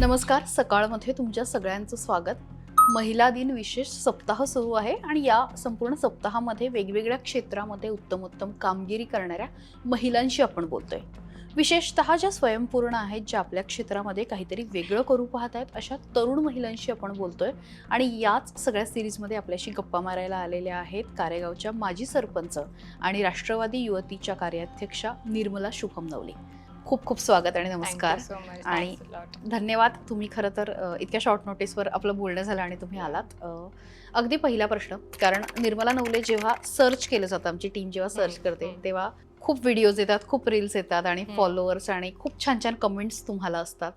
नमस्कार सकाळमध्ये तुमच्या सगळ्यांचं स्वागत. महिला दिन विशेष सप्ताह सुरू आहे आणि या संपूर्ण सप्ताहामध्ये वेगवेगळ्या क्षेत्रामध्ये उत्तम उत्तम कामगिरी करणाऱ्या महिलांशी आपण बोलतोय. विशेषतः ज्या स्वयंपूर्ण आहेत ज्या आपल्या क्षेत्रामध्ये काहीतरी वेगळं करू पाहत आहेत अशा तरुण महिलांशी आपण बोलतोय. आणि याच सगळ्या सिरीजमध्ये आपल्याशी गप्पा मारायला आलेल्या आहेत कारेगावच्या माजी सरपंच आणि राष्ट्रवादी युवतीच्या कार्याध्यक्षा निर्मला शुभम नवली. खूप खूप स्वागत आणि नमस्कार. आणि- धन्यवाद तुम्ही खरं तर इतक्या शॉर्ट नोटीसवर आपलं बोलणं झालं आणि तुम्ही आलात. अगदी पहिला प्रश्न कारण निर्मला नवले जेव्हा सर्च केलं जातं आमची टीम जेव्हा सर्च करते. तेव्हा खूप व्हिडिओज येतात खूप रील्स येतात आणि. फॉलोअर्स आणि खूप छान छान कमेंट्स तुम्हाला असतात.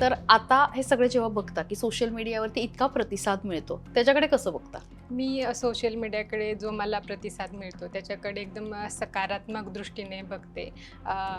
तर आता हे सगळे जेव्हा बघता की सोशल मीडियावरती इतका प्रतिसाद मिळतो त्याच्याकडे कसं बघता? मी सोशल मीडियाकडे जो मला प्रतिसाद मिळतो त्याच्याकडे एकदम सकारात्मक दृष्टीने बघते.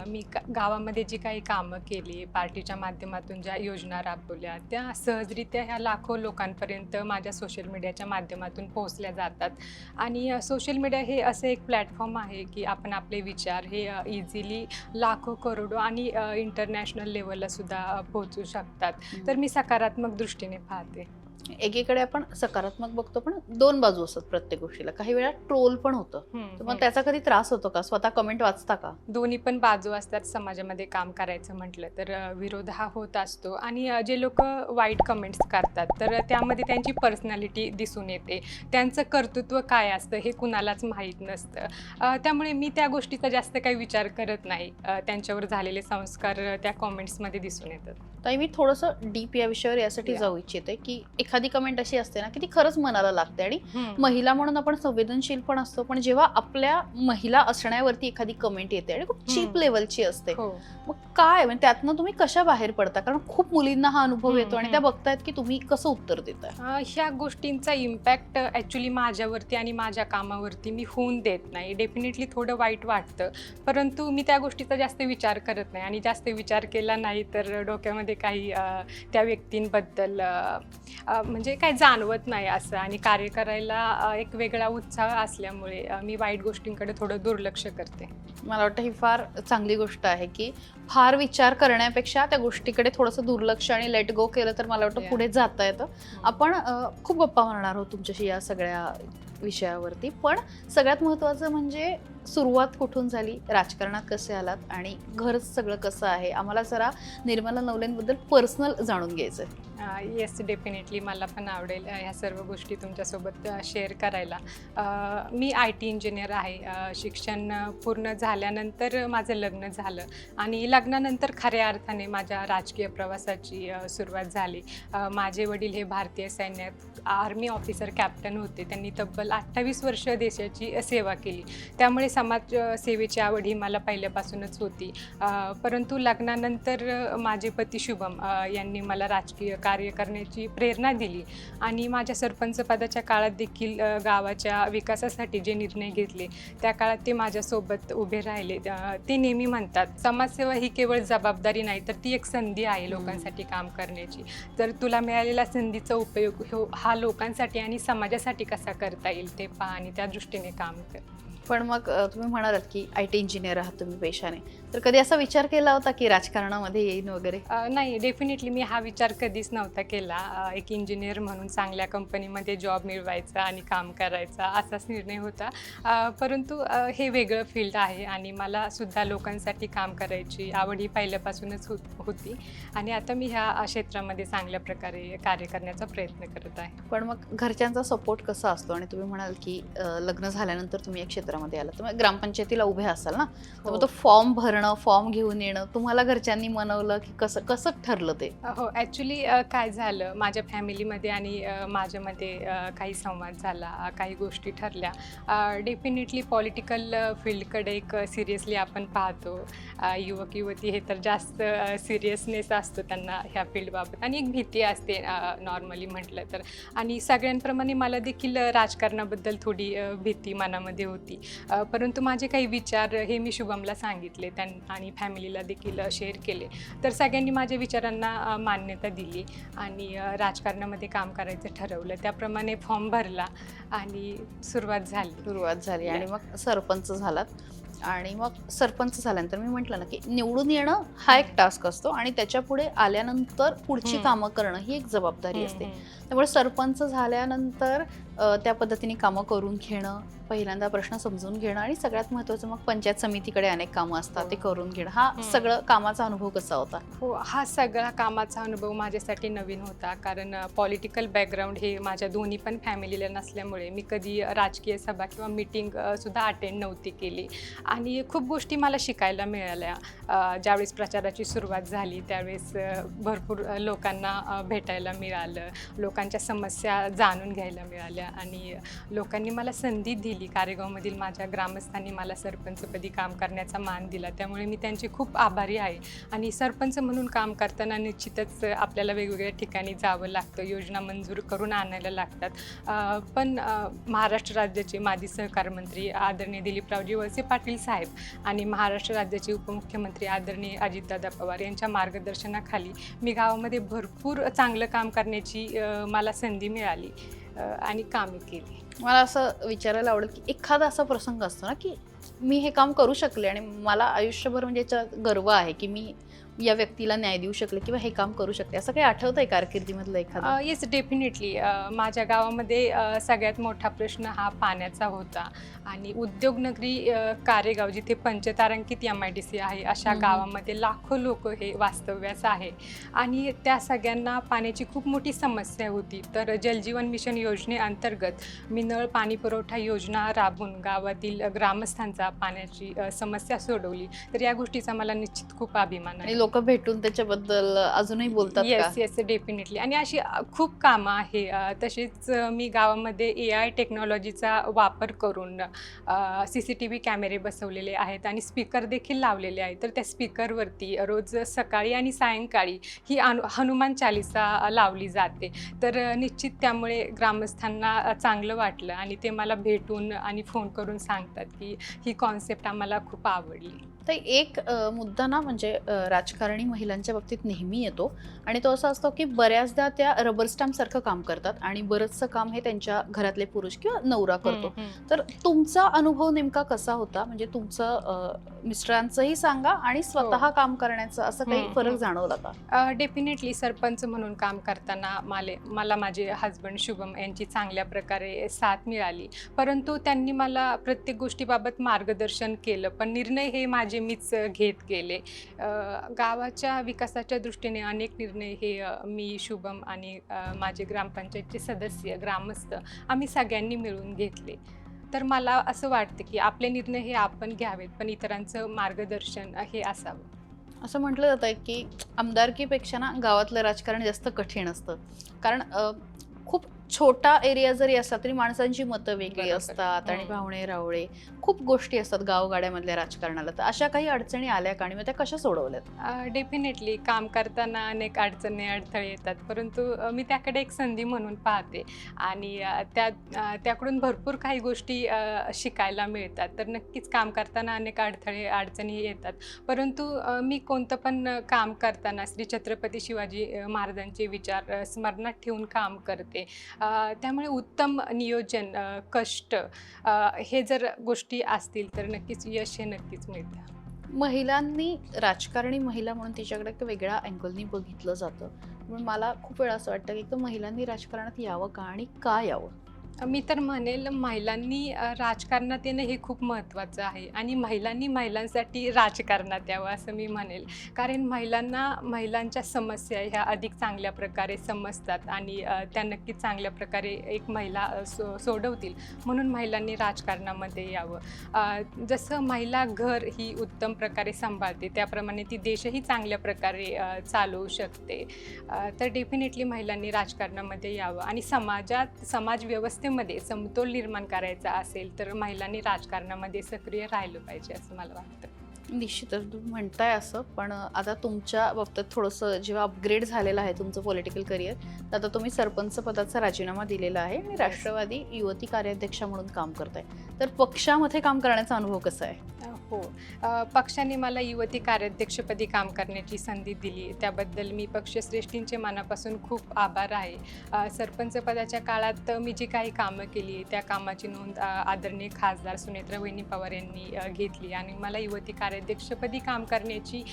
मी का- गावामध्ये जी काही कामं केली पार्टीच्या माध्यमातून ज्या योजना राबवल्या त्या सहजरित्या ह्या लाखो लोकांपर्यंत माझ्या सोशल मीडियाच्या माध्यमातून पोहोचल्या जातात. आणि सोशल मीडिया हे असं एक प्लॅटफॉर्म आहे की आपण आपले विचार हे इझिली लाखो करोडो आणि इंटरनॅशनल लेवलला सुद्धा पोहोचू शकतात. तर मी सकारात्मक दृष्टीने पाहते. एकीकडे आपण सकारात्मक बघतो पण दोन बाजू असतात प्रत्येक गोष्टीला. काही वेळा ट्रोल पण होतं. तर. मग त्याचा कधी त्रास होतो का? स्वतः कमेंट वाचता का? दोन्ही पण बाजू असतात समाजामध्ये काम करायचं म्हटलं तर विरोध हा होत असतो. आणि जे लोक वाईट कमेंट्स करतात तर त्यामध्ये त्यांची पर्सनॅलिटी दिसून येते. त्यांचं कर्तृत्व काय असतं हे कुणालाच माहीत नसतं. त्यामुळे मी त्या गोष्टीचा जास्त काही विचार करत नाही. त्यांच्यावर झालेले संस्कार त्या कॉमेंट्समध्ये दिसून येतात. ताई मी थोडंसं डीप या विषयावर यासाठी. जाऊ इच्छिते की एखादी कमेंट अशी असते ना की ती खरंच मनाला लागते. आणि महिला म्हणून आपण संवेदनशील पण असतो पण जेव्हा आपल्या महिला असण्यावरती एखादी कमेंट येते आणि खूप चीप. लेवलची असते हो. मग काय? म्हणजे त्यातनं तुम्ही कशा बाहेर पडता? कारण खूप मुलींना हा अनुभव येतो आणि त्या बघतायत की तुम्ही कसं उत्तर देताय. अ, ह्या गोष्टींचा इम्पॅक्ट ॲक्च्युली माझ्यावरती आणि माझ्या कामावरती मी होऊन देत नाही. डेफिनेटली थोडं वाईट वाटतं. परंतु मी त्या गोष्टीचा जास्त विचार करत नाही. आणि जास्त विचार केला नाही तर डोक्यामध्ये काही अ, त्या व्यक्तींबद्दल म्हणजे काय जाणवत नाही असं. आणि कार्य करायला एक वेगळा उत्साह असल्यामुळे मी वाईट गोष्टींकडे थोडं दुर्लक्ष करते. मला वाटतं ही फार चांगली गोष्ट आहे की फार विचार करण्यापेक्षा त्या गोष्टीकडे थोडंसं दुर्लक्ष आणि लेट गो केलं तर मला वाटतं. पुढे जाता येतं. आपण अ, खूप गप्पा मारणार आहोत तुमच्याशी या सगळ्या विषयावरती. पण सगळ्यात महत्त्वाचं म्हणजे सुरुवात कुठून झाली राजकारणात कसे आलात आणि घर सगळं कसं आहे आम्हाला जरा निर्मला नवलेंबद्दल पर्सनल जाणून घ्यायचं आहे येस डेफिनेटली मला पण आवडेल ह्या सर्व गोष्टी तुमच्यासोबत शेअर करायला. मी आय टी इंजिनियर आहे शिक्षण पूर्ण झाल्यानंतर माझं लग्न झालं आणि लग्नानंतर खऱ्या अर्थाने माझ्या राजकीय प्रवासाची सुरुवात झाली. माझे वडील हे भारतीय सैन्यात आर्मी ऑफिसर कॅप्टन होते. त्यांनी तब्बल अठ्ठावीस वर्ष देशाची सेवा केली. त्यामुळे समाज अ, सेवेची आवड ही मला पहिल्यापासूनच होती. परंतु लग्नानंतर माझे पती शुभम यांनी मला राजकीय कार्य करण्याची प्रेरणा दिली. आणि माझ्या सरपंच पदाच्या काळात देखील गावाच्या विकासासाठी जे निर्णय घेतले त्या काळात ते माझ्यासोबत उभे राहिले. ते नेहमी म्हणतात समाजसेवा ही केवळ जबाबदारी नाही तर ती एक संधी आहे लोकांसाठी काम करण्याची. तर तुला मिळालेल्या संधीचा उपयोग हो हा लोकांसाठी आणि समाजासाठी कसा करता येईल ते पहा आणि त्या दृष्टीने काम कर. पण मग तुम्ही म्हणालात की आय टी इंजिनियर आहात तुम्ही पेशाने. तर कधी असा विचार केला होता की राजकारणामध्ये येईन वगैरे? नाही डेफिनेटली मी हा विचार कधीच नव्हता केला. एक इंजिनियर म्हणून चांगल्या कंपनीमध्ये जॉब मिळवायचा आणि काम करायचा असाच निर्णय होता. परंतु हे वेगळं फील्ड आहे आणि मला सुद्धा लोकांसाठी काम करायची आवड ही पहिल्यापासूनच होत होती. आणि आता मी ह्या क्षेत्रामध्ये चांगल्या प्रकारे कार्य करण्याचा प्रयत्न करत आहे. पण मग घरच्यांचा सपोर्ट कसा असतो? आणि तुम्ही म्हणाल की लग्न झाल्यानंतर तुम्ही या क्षेत्रामध्ये आला. तर मग ग्रामपंचायतीला उभे असाल ना? तर मग तो फॉर्म भरणं फॉर्म घेऊन येणं तुम्हाला घरच्यांनी मनवलं की कसं कसं ठरलं ते? हो. ॲक्च्युली काय झालं? माझ्या फॅमिलीमध्ये आणि माझ्यामध्ये काही संवाद झाला काही गोष्टी ठरल्या. डेफिनेटली पॉलिटिकल फील्डकडे एक सिरियसली आपण पाहतो. युवक युवती हे तर जास्त सिरियसनेस असतो त्यांना ह्या फील्डबाबत आणि एक भीती असते नॉर्मली म्हटलं तर. आणि सगळ्यांप्रमाणे मला देखील राजकारणाबद्दल थोडी भीती मनामध्ये होती. परंतु माझे काही विचार हे मी शुभमला सांगितले त्यां आणि फॅमिलीला देखील शेअर केले. तर सगळ्यांनी माझ्या विचारांना मान्यता दिली आणि राजकारणामध्ये काम करायचं ठरवलं. त्याप्रमाणे फॉर्म भरला आणि सुरुवात झाली. सुरुवात झाली आणि मग सरपंच झालात. आणि मग सरपंच झाल्यानंतर मी म्हटलं ना की निवडून येणं हा एक टास्क असतो आणि त्याच्या पुढे आल्यानंतर पुढची. कामं करणं ही एक जबाबदारी असते. त्यामुळे सरपंच झाल्यानंतर त्या पद्धतीने कामं करून घेणं पहिल्यांदा प्रश्न समजून घेणं आणि सगळ्यात महत्त्वाचं मग पंचायत समितीकडे अनेक कामं असतात ते करून घेणं. हा. सगळं कामाचा अनुभव कसा होता? हो हा सगळा कामाचा अनुभव माझ्यासाठी नवीन होता. कारण पॉलिटिकल बॅकग्राऊंड हे माझ्या दोन्ही पण फॅमिलीला नसल्यामुळे मी कधी राजकीय सभा किंवा मिटिंग सुद्धा अटेंड नव्हती केली. आणि खूप गोष्टी मला शिकायला मिळाल्या. ज्यावेळेस प्रचाराची सुरुवात झाली त्यावेळेस भरपूर लोकांना भेटायला मिळालं. लोकांच्या समस्या जाणून घ्यायला मिळाल्या. आणि लोकांनी मला संधी दिली. कारेगावमधील माझ्या ग्रामस्थांनी मला सरपंचपदी काम करण्याचा मान दिला. त्यामुळे मी त्यांचे खूप आभारी आहे. आणि सरपंच म्हणून काम करताना निश्चितच आपल्याला वेगवेगळ्या ठिकाणी जावं लागतं. योजना मंजूर करून आणायला लागतात. पण महाराष्ट्र राज्याचे माजी सहकार मंत्री आदरणीय दिलीपरावजी वळसे पाटील साहेब आणि महाराष्ट्र राज्याचे उपमुख्यमंत्री आदरणीय अजितदादा पवार यांच्या मार्गदर्शनाखाली मी गावामध्ये भरपूर चांगलं काम करण्याची मला संधी मिळाली. आणि कामे केली. मला असं विचारायला आवडेल की एखादा असा प्रसंग असतो ना की मी हे काम करू शकले आणि मला आयुष्यभर म्हणजे याच्यात गर्व आहे की मी या व्यक्तीला न्याय देऊ शकले किंवा हे काम करू शकते असं काही आठवतंय कारकिर्दीमधलं एखादं? येस डेफिनेटली माझ्या गावामध्ये सगळ्यात मोठा प्रश्न हा पाण्याचा होता. आणि उद्योगनगरी कारेगाव जिथे पंचतारांकित एम आय डी सी आहे अशा. गावामध्ये लाखो लोक हे वास्तव्यास आहे. आणि त्या सगळ्यांना पाण्याची खूप मोठी समस्या होती. तर जलजीवन मिशन योजनेअंतर्गत मी नळ पाणी पुरवठा योजना राबवून गावातील ग्रामस्थांचा पाण्याची समस्या सोडवली. तर या गोष्टीचा मला निश्चित खूप अभिमान आहे. लोक भेटून त्याच्याबद्दल अजूनही बोलतात येस येस डेफिनेटली आणि अशी खूप कामं आहे. तसेच मी गावामध्ये ए आय टेक्नॉलॉजीचा वापर करून सी सी टी व्ही कॅमेरे बसवलेले आहेत आणि स्पीकर देखील लावलेले आहेत. तर त्या स्पीकरवरती रोज सकाळी आणि सायंकाळी ही अनु हनुमान चालिसा लावली जाते. तर निश्चित त्यामुळे ग्रामस्थांना चांगलं वाटलं आणि ते मला भेटून आणि फोन करून सांगतात की ही कॉन्सेप्ट आम्हाला खूप आवडली. तर एक मुद्दा ना म्हणजे राजकारणी महिलांच्या बाबतीत नेहमी येतो आणि तो असा असतो की बऱ्याचदा त्या रबर स्टॅम्प सारखं काम करतात आणि बरंचसं काम हे त्यांच्या घरातले पुरुष किंवा नवरा करतो. तर तुमचा अनुभव नेमका कसा होता? म्हणजे तुमचं मिस्टरांचंही सांगा आणि स्वतः काम करण्याचं असं काही फरक. जाणवला का? डेफिनेटली सरपंच म्हणून काम करताना माले मला माझे हजबंड शुभम यांची चांगल्या प्रकारे साथ मिळाली. परंतु त्यांनी मला प्रत्येक गोष्टीबाबत मार्गदर्शन केलं. पण निर्णय हे माझे मीच घेत गेले. गावाच्या विकासाच्या दृष्टीने अनेक निर्णय हे मी शुभम आणि माझे ग्रामपंचायतचे सदस्य ग्रामस्थ आम्ही सगळ्यांनी मिळून घेतले. तर मला असं वाटतं की आपले निर्णय हे आपण घ्यावेत पण इतरांचं मार्गदर्शन हे असावं. असं म्हटलं जातं की आमदारकीपेक्षा ना गावातलं राजकारण जास्त कठीण असतं. कारण छोटा एरिया जरी असला तरी माणसांची मतं वेगळी. असतात आणि हम्म. भावणे रावळे खूप गोष्टी असतात गावगाड्यामधल्या राजकारणाला. तर अशा काही अडचणी आल्या का आणि मग त्या कशा सोडवल्यात? डेफिनेटली काम करताना अनेक अडचणी अडथळे येतात. परंतु मी त्याकडे एक संधी म्हणून पाहते. आणि त्या त्याकडून भरपूर काही गोष्टी शिकायला मिळतात. तर नक्कीच काम करताना अनेक अडथळे अडचणी येतात. परंतु मी कोणतं पण काम करताना श्री छत्रपती शिवाजी महाराजांचे विचार स्मरणात ठेवून काम करते. त्यामुळे उत्तम नियोजन कष्ट हे जर गोष्टी असतील तर नक्कीच यश हे नक्कीच मिळतं. महिलांनी राजकारणी महिला म्हणून तिच्याकडे एक वेगळ्या अँगलनी बघितलं जातं. म्हणून मला खूप वेळा असं वाटतं की एक तर महिलांनी राजकारणात यावं का आणि का यावं? मी तर म्हणेल महिलांनी राजकारणात येणं हे खूप महत्त्वाचं आहे आणि महिलांनी महिलांसाठी राजकारणात यावं असं मी म्हणेल. कारण महिलांना महिलांच्या समस्या ह्या अधिक चांगल्या प्रकारे समजतात आणि त्या नक्की चांगल्या प्रकारे एक महिला सो सोडवतील. म्हणून महिलांनी राजकारणामध्ये यावं. जसं महिला घर ही उत्तम प्रकारे सांभाळते त्याप्रमाणे ती देशही चांगल्या प्रकारे चालवू शकते. तर डेफिनेटली महिलांनी राजकारणामध्ये यावं आणि समाजात समाज व्यवस्थेमध्ये समतोल निर्माण करायचा असेल तर महिलांनी राजकारणामध्ये सक्रिय राहिलं पाहिजे असं मला वाटतं. निश्चितच. तुम्ही म्हणताय असं पण आता तुमच्या बाबतीत थोडंसं जेव्हा अपग्रेड झालेलं आहे तुमचं पॉलिटिकल करिअर तर आता तुम्ही सरपंच पदाचा राजीनामा दिलेला आहे आणि राष्ट्रवादी युवती कार्याध्यक्षा म्हणून काम करताय. तर पक्षामध्ये काम करण्याचा अनुभव कसा आहे? हो. पक्षाने मला युवती कार्याध्यक्षपदी काम करण्याची संधी दिली. त्याबद्दल मी पक्षश्रेष्ठींचे मनापासून खूप आभार आहे. सरपंच पदाच्या काळात मी जी काही कामं केली त्या कामाची नोंद आदरणीय खासदार सुनेत्रा वहिनी पवार यांनी घेतली आणि मला युवती कार्याध्यक्षपदी काम करण्याची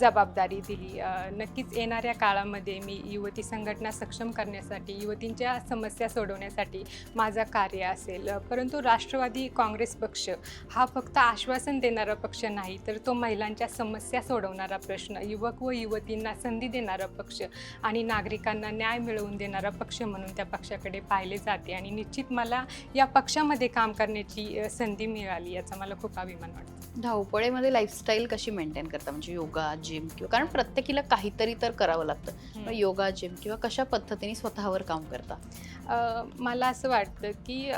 जबाबदारी दिली. नक्कीच येणाऱ्या काळामध्ये मी युवती संघटना सक्षम करण्यासाठी युवतींच्या समस्या सोडवण्यासाठी माझा कार्य असेल. परंतु राष्ट्रवादी काँग्रेस पक्ष हा फक्त आश्वासन देणारा पक्ष नाही तर तो महिलांच्या समस्या सोडवणारा प्रश्न युवक व युवतींना संधी देणारा पक्ष आणि नागरिकांना न्याय मिळवून देणारा पक्ष म्हणून त्या पक्षाकडे पाहिले जाते. आणि निश्चित मला या पक्षामध्ये काम करण्याची संधी मिळाली याचा मला खूप अभिमान वाटतो. धावपळीमध्ये लाईफस्टाईल कशी मेंटेन करता? म्हणजे योगा जिम किंवा कारण प्रत्येकीला काहीतरी तर करावं लागतं. योगा जिम किंवा कशा पद्धतीने स्वतःवर काम करता? मला असं वाटतं की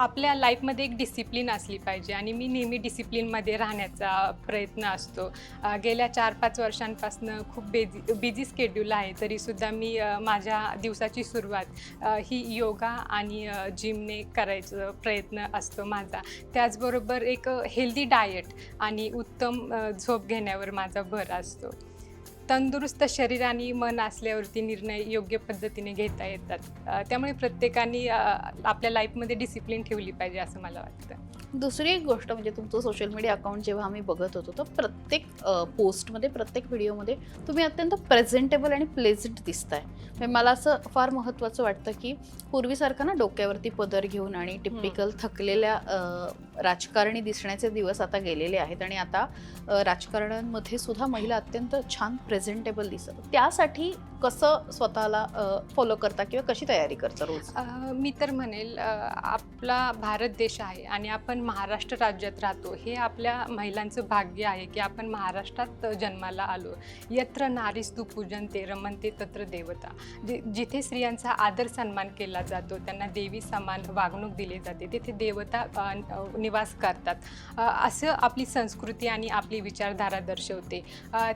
आपल्या लाईफमध्ये एक डिसिप्लिन असली पाहिजे आणि मी नेहमी डिसिप्लिनमध्ये राहण्याचा प्रयत्न असतो. गेल्या चार पाच वर्षांपासून खूप बेजी बिझी स्केड्यूल आहे तरीसुद्धा मी माझ्या दिवसाची सुरुवात ही योगा आणि जिमने करायचं प्रयत्न असतो माझा. त्याचबरोबर एक हेल्दी डाएट आणि उत्तम झोप घेण्यावर माझा भर असतो. तंदुरुस्त शरीर आणि मन असल्यावरती निर्णय योग्य पद्धतीने घेता येतात. त्यामुळे प्रत्येकाने आपल्या लाईफमध्ये डिसिप्लिन ठेवली पाहिजे असं मला वाटतं. दुसरी एक गोष्ट म्हणजे तुमचं सोशल मीडिया अकाउंट जेव्हा आम्ही बघत होतो तर प्रत्येक पोस्टमध्ये प्रत्येक व्हिडिओमध्ये तुम्ही अत्यंत प्रेझेंटेबल आणि प्लेझंट दिसताय. म्हणजे मला असं फार महत्त्वाचं वाटतं की पूर्वीसारखं ना डोक्यावरती पदर घेऊन आणि टिपिकल थकलेल्या राजकारणी दिसण्याचे दिवस आता गेलेले आहेत आणि आता अ, राजकारणांमध्ये सुद्धा महिला अत्यंत छान प्रेझेंटेबल दिसत. त्यासाठी कसं स्वतःला फॉलो करता किंवा कशी तयारी करता रोज? मी तर म्हणेल आपला भारत देश आहे आणि आपण महाराष्ट्र राज्यात राहतो हे आपल्या महिलांचं भाग्य आहे की आपण महाराष्ट्रात जन्माला आलो. यत्र नारीस्तू पूजनते रमनते तत्र देवता. जि जिथे स्त्रियांचा आदर सन्मान केला जातो त्यांना देवी समान वागणूक दिली जाते तिथे देवता निवास करतात. असं आपली संस्कृती आणि आपली विचारधारा दर्शवते.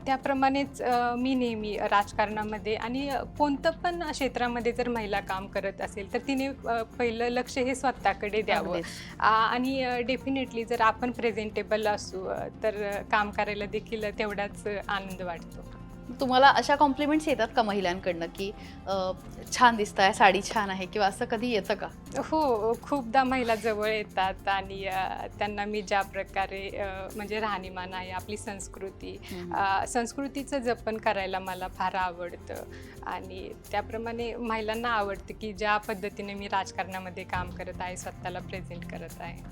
त्याप्रमाणेच मी नेहमी राजकारणामध्ये आणि कोणतं पण क्षेत्रामध्ये जर महिला काम करत असेल तर तिने पहिलं लक्ष हे स्वतःकडे द्यावं. आणि डेफिनेटली जर आपण प्रेझेंटेबल असू तर काम करायला देखील तेवढाच आनंद वाटतो. तुम्हाला अशा कॉम्प्लिमेंट्स येतात का महिलांकडनं की अ, छान दिसताय साडी छान आहे किंवा असं कधी येतं का? हो खूपदा महिला जवळ येतात आणि अ, त्यांना मी ज्या प्रकारे अ, म्हणजे राहणीमान आहे आपली संस्कृती अ, संस्कृतीचं जपन करायला मला फार आवडतं. आणि त्याप्रमाणे महिलांना आवडतं की ज्या पद्धतीने मी राजकारणामध्ये काम करत आहे स्वतःला प्रेझेंट करत आहे.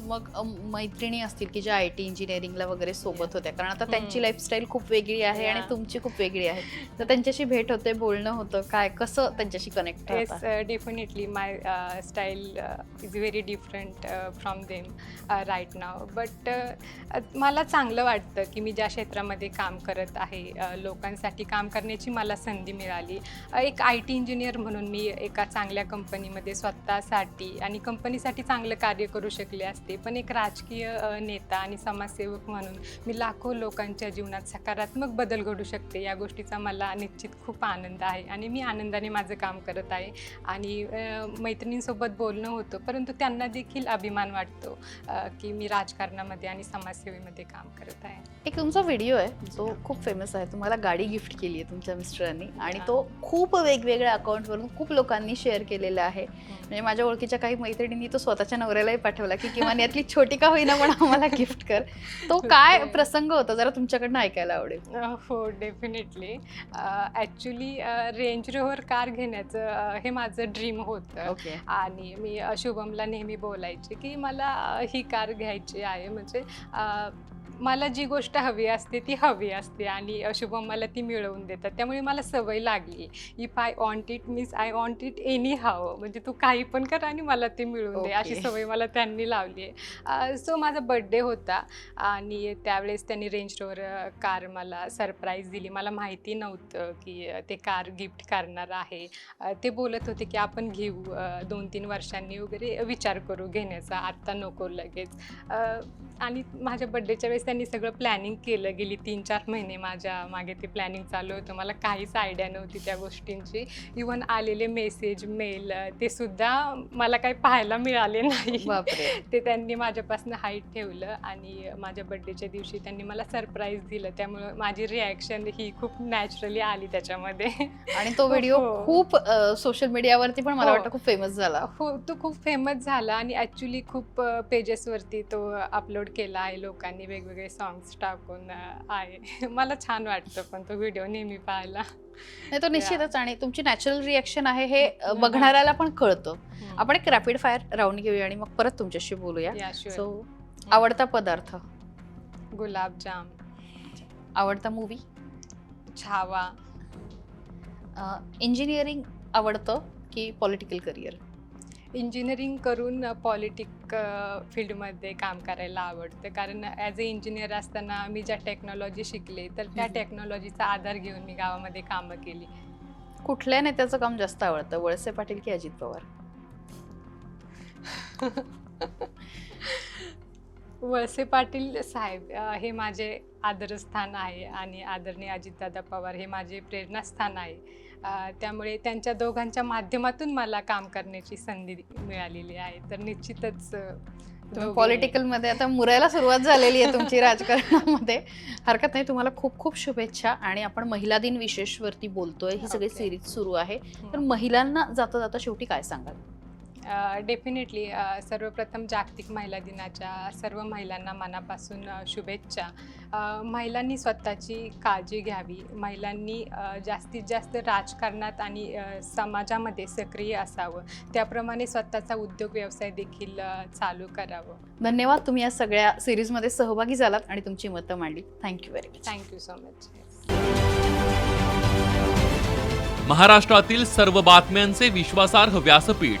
मग मैत्रिणी असतील की ज्या आय टी इंजिनिअरिंगला वगैरे सोबत होत्या. कारण आता त्यांची. लाईफस्टाईल खूप वेगळी आहे आणि. तुमची खूप वेगळी आहे. तर त्यांच्याशी भेट होते बोलणं होतं. काय कसं त्यांच्याशी connect definitely my style is very different from them right now but मला चांगलं वाटतं की मी ज्या क्षेत्रामध्ये काम करत आहे अ, लोकांसाठी काम करण्याची मला संधी मिळाली. अ, एक आय टी इंजिनियर म्हणून मी एका चांगल्या कंपनीमध्ये स्वतःसाठी आणि कंपनीसाठी चांगलं कार्य करू शकले असते. पण एक राजकीय नेता आणि समाजसेवक म्हणून मी लाखो लोकांच्या जीवनात सकारात्मक बदल घडू शकते या गोष्टीचा मला निश्चित खूप आनंद आहे आणि मी आनंदाने माझं काम करत आहे. आणि मैत्रिणींसोबत बोलणं होतं परंतु त्यांना देखील अभिमान वाटतो की मी राजकारणामध्ये आणि समाजसेवेमध्ये काम करत आहे. एक तुमचा व्हिडिओ आहे जो खूप फेमस आहे. तुम्हाला गाडी गिफ्ट केली आहे तुमच्या मिस्टरांनी आणि हा. तो खूप वेगवेगळ्या अकाउंटवरून खूप लोकांनी शेअर केलेला आहे. म्हणजे माझ्या ओळखीच्या काही मैत्रिणींनी तो स्वतःच्या नवऱ्यालाही पाठवला की किमान यातली छोटी का होईना पण आम्हाला गिफ्ट कर. तो काय. प्रसंग होता? जरा तुमच्याकडनं ऐकायला आवडेल. हो definitely actually range rover car घेण्याचं हे माझं ड्रीम होतं. ओके आणि मी शुभमला नेहमी बोलायचे की मला ही कार घ्यायची आहे. म्हणजे मला जी गोष्ट हवी असते ती हवी असते आणि शुभम मला ती मिळवून देतात. त्यामुळे मला सवय लागली. If I want it means I want it anyhow म्हणजे तू काही पण कर आणि मला ते मिळवून दे. अशी. सवय मला त्यांनी लावली आहे. सो माझा बड्डे होता आणि त्यावेळेस त्यांनी रेंज रोवर कार मला सरप्राईज दिली. मला माहिती नव्हतं की ते कार गिफ्ट करणार आहे. ते बोलत होते की आपण घेऊ दोन तीन वर्षांनी वगैरे विचार करू घेण्याचा. आत्ता नको लगेच. आणि माझ्या बड्डेच्या वेळेस त्यांनी सगळं प्लॅनिंग केलं. गेली तीन चार महिने माझ्या मागे ते प्लॅनिंग चालू होतं. मला काहीच आयडिया नव्हती त्या गोष्टींची. इवन आलेले मेसेज मेल ते सुद्धा मला काही पाहायला मिळाले नाही. ते त्यांनी माझ्यापासून हाईट ठेवलं आणि माझ्या बड्डेच्या दिवशी त्यांनी मला सरप्राईज दिलं. त्यामुळं माझी रिॲक्शन ही खूप नॅचरली आली त्याच्यामध्ये. आणि तो व्हिडिओ हो. खूप सोशल मीडियावरती पण मला हो. वाटतं खूप फेमस झाला. हो तो खूप फेमस झाला आणि ॲक्च्युली खूप पेजेसवरती तो अपलोड केला आहे लोकांनी वेगवेगळे सॉंग्स टाकून आहे. मला छान वाटतं पण तो व्हिडिओ नेहमी पाहायला. नाही तो निश्चितच. आणि तुमची नॅचरल रिएक्शन आहे हे. बघणाऱ्याला पण कळतं. आपण एक रॅपिड फायर राऊंड घेऊया आणि मग परत तुमच्याशी बोलूया. सो आवडता पदार्थ? गुलाबजाम. आवडता मूवी छावा. इंजिनिअरिंग आवडतं की पॉलिटिकल करिअर इंजिनिअरिंग करून पॉलिटिक फील्डमध्ये काम करायला आवडतं. कारण ॲज अ इंजिनियर असताना मी ज्या टेक्नॉलॉजी शिकले तर त्या. टेक्नॉलॉजीचा आधार घेऊन मी गावामध्ये कामं केली. कुठल्या नेत्याचं काम जास्त आवडतं? वळसे पाटील की अजित पवार? वळसे पाटील साहेब अ, हे माझे आदरस्थान आहे आणि आदरणीय अजितदादा पवार हे माझे प्रेरणास्थान आहे. अ, त्यामुळे त्यांच्या दोघांच्या माध्यमातून मला काम करण्याची संधी मिळालेली आहे. तर निश्चितच अ, पॉलिटिकलमध्ये आता मुरायला सुरुवात झालेली आहे तुमची राजकारणामध्ये. हरकत नाही तुम्हाला खूप खूप शुभेच्छा आणि आपण महिला दिन विशेष वरती बोलतोय. ही सगळी Okay. सिरीज सुरू आहे. तर हं. महिलांना जाता जाता शेवटी काय सांगाल? डेफिनेटली सर्वप्रथम जागतिक महिला दिनाच्या सर्व महिलांना मनापासून शुभेच्छा. महिलांनी स्वतःची काळजी घ्यावी. महिलांनी जास्तीत जास्त राजकारणात आणि समाजामध्ये सक्रिय असावं. त्याप्रमाणे स्वतःचा उद्योग व्यवसाय देखील चालू करावं. धन्यवाद. तुम्ही या सगळ्या सिरीजमध्ये सहभागी झालात आणि तुमची मतं मांडली. Thank you very much thank you so much महाराष्ट्रातील सर्व बातम्यांचे विश्वासार्ह व्यासपीठ.